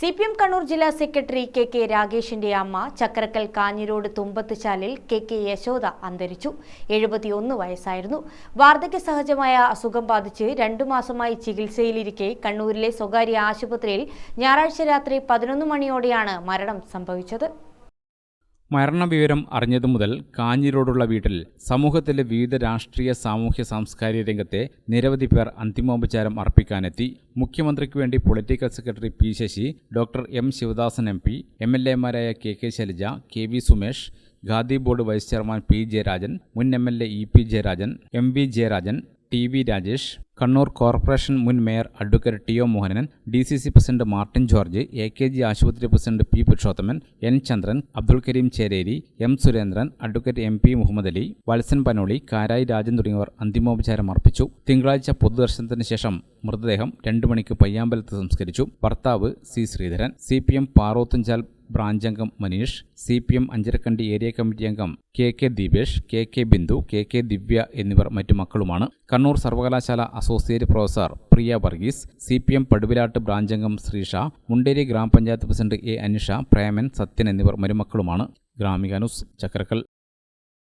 C P M Kannur ജില്ലാ secretary K K രാഗേഷിന്റെ അമ്മ ചക്കരക്കൽ കാഞ്ഞിരോട് തുമ്പത്തുചാലിൽ കെ കെ യശോദ അന്തരിച്ചു. എഴുപത്തിയൊന്ന് വയസ്സായിരുന്നു. വാർദ്ധക്യ സഹജമായ അസുഖം ബാധിച്ച് രണ്ടു മാസമായി ചികിത്സയിലിരിക്കെ കണ്ണൂരിലെ സ്വകാര്യ ആശുപത്രിയിൽ ഞായറാഴ്ച രാത്രി പതിനൊന്ന് മണിയോടെയാണ് മരണം സംഭവിച്ചത്. മരണവിവരം അറിഞ്ഞതു മുതൽ കാഞ്ഞിരോടുള്ള വീട്ടിൽ സമൂഹത്തിലെ വിവിധ രാഷ്ട്രീയ സാമൂഹ്യ സാംസ്കാരിക രംഗത്തെ നിരവധി പേർ അന്തിമോപചാരം അർപ്പിക്കാനെത്തി. മുഖ്യമന്ത്രിക്ക് വേണ്ടി political secretary P Sasi doctor M Sivadasan M P M L എമാരായ K K Shailaja K V Sumesh Khadi board vice chairman P Jayarajan മുൻ M L A E P Jayarajan M V Jayarajan T V Rajesh Kannur corporation മുൻ mayor advocate T O Mohanan D C C president Martin George A K G ആശുപത്രി president P Purushothaman N Chandran Abdul Kareem Chereri M Surendran advocate M P Muhammad Ali Valsan Panoli Karayi Rajan തുടങ്ങിയവർ അന്തിമോപചാരം അർപ്പിച്ചു. തിങ്കളാഴ്ച പൊതുദർശനത്തിന് ശേഷം മൃതദേഹം രണ്ടു മണിക്ക് പയ്യാമ്പലത്ത് സംസ്കരിച്ചു. ഭർത്താവ് C Sreedharan C P M Parothumchal branch അംഗം Maneesh C P M Ancharakandy area committee അംഗം K K Deepesh K K Bindu K K Divya എന്നിവർ മറ്റു മക്കളുമാണ്. കണ്ണൂർ സർവകലാശാല associate professor Priya Varghese C P M പടുവിലാട്ട് branch അംഗം ശ്രീഷ മുണ്ടേരി ഗ്രാമപഞ്ചായത്ത് president A Anusha Preman Sathyan എന്നിവർ മരുമക്കളുമാണ്. ഗ്രാമിക ന്യൂസ് ചക്രക്കൽ.